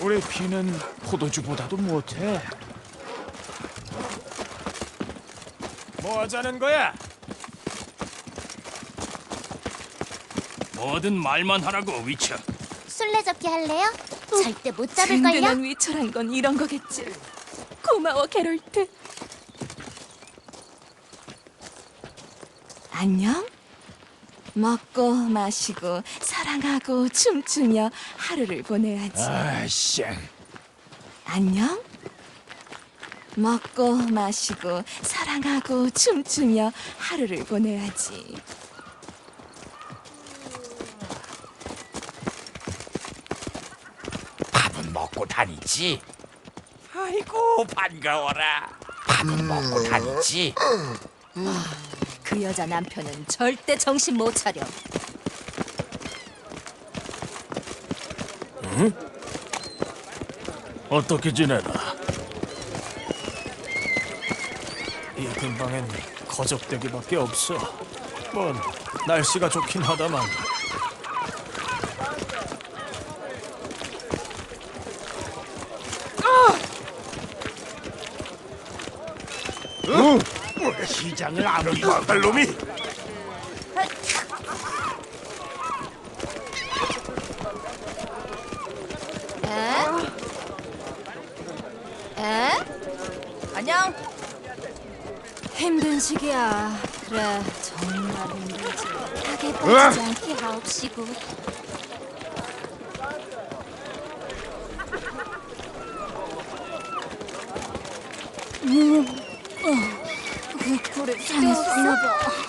얼굴에 피는 포도주보다도 못해. 뭐 하자는 거야? 뭐든 말만 하라고 위쳐. 술래잡기 할래요? 절대 못 잡을걸요? 든든한 위쳐란 건 이런 거겠지. 고마워 게롤트. 안녕. 먹고 마시고 사랑하고 춤추며 하루를 보내야지. 아씨, 안녕. 먹고 마시고 사랑하고 춤추며 하루를 보내야지. 밥은 먹고 다니지? 아이고 반가워라. 밥은 먹고 다니지? 그 여자 남편은 절대 정신 못 차려. 어떻게 지내나? 이 근방엔 거적대기밖에 없어. 뭔 날씨가 좋긴 하다만 시장을 아무리 막을 놈이 에? 에? 안녕. 힘든 시기야. 그래, 정말 힘들지. 닭에 빠지지 않게 하옵시고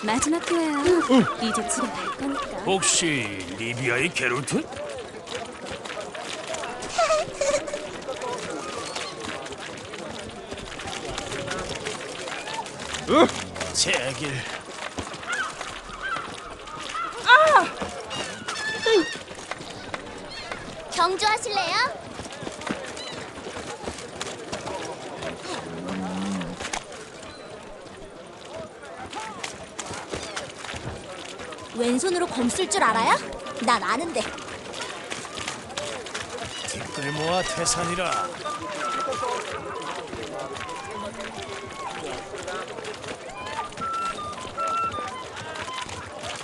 마지막 기회야. 이제 집에 갈 거니까. 혹시 리비아의 게롤트? 제길 경주하실래요? 왼손으로 검 쓸 줄 알아요? 난 아는데 뒷글 모아 태산이라.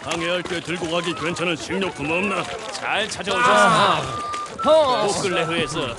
항해할 때 들고 가기 괜찮은 식료품 없나? 잘 찾아오셨습니다. 보클레흐에서